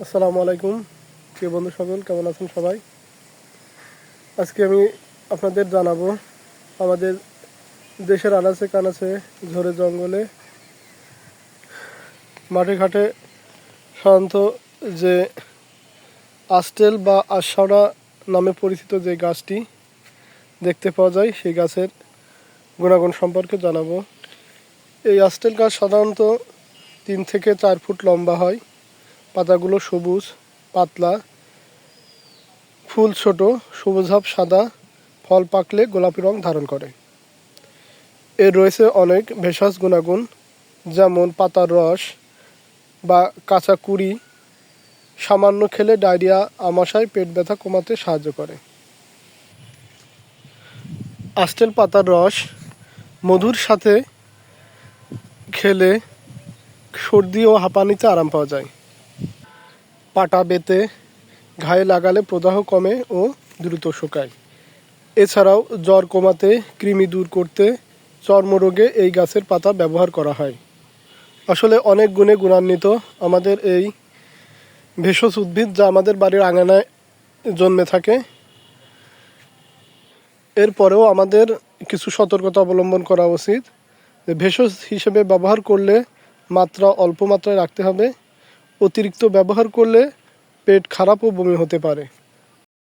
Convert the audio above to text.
আসসালামু আলাইকুম, প্রিয় বন্ধু সকল, কেমন আছেন সবাই? আজকে আমি আপনাদের জানাব, আমাদের দেশের আনাচে কানাচে ঝোড়ে জঙ্গলে, মাঠে ঘাটে সাধারণত যে আস্টেল বা আশাড়া নামে পরিচিত যে গাছটি দেখতে পাওয়া যায়, সেই গাছের গুণাগুণ সম্পর্কে জানাব। এই আস্টেল গাছ সাধারণত তিন থেকে চার ফুট লম্বা হয়। পাতাগুলো সবুজ, পাতলা। ফুল ছোট সবুজাভ সাদা। ফল পাকলে গোলাপি রং ধারণ করে। এর রয়েছে অনেক ভেষজ গুণাগুণ, যেমন পাতার রস বা কাঁচা কুড়ি। সামান্য খেলে ডায়রিয়া, আমাশায়, পেট ব্যথা কমাতে সাহায্য করে। আস্টেল পাতার রস মধুর সাথে খেলে সর্দি ও হাঁপানিতে আরাম পাওয়া যায়। পাটা বেতে ঘায়ে লাগালে প্রদাহ কমে ও দ্রুত শুকায়। এছাড়াও জ্বর কমাতে, কৃমি দূর করতে চর্মরোগে এই গাছের পাতা ব্যবহার করা হয়। আসলে অনেক গুণে গুণান্বিত আমাদের এই ভেষজ উদ্ভিদ যা আমাদের বাড়ির আঙানায় জন্মে থাকে। এরপরেও আমাদের কিছু সতর্কতা অবলম্বন করা উচিত। ভেষজ হিসেবে ব্যবহার করলে মাত্রা অল্প মাত্রায় রাখতে হবে। অতিরিক্ত ব্যবহার করলে পেট খারাপও বমি হতে পারে।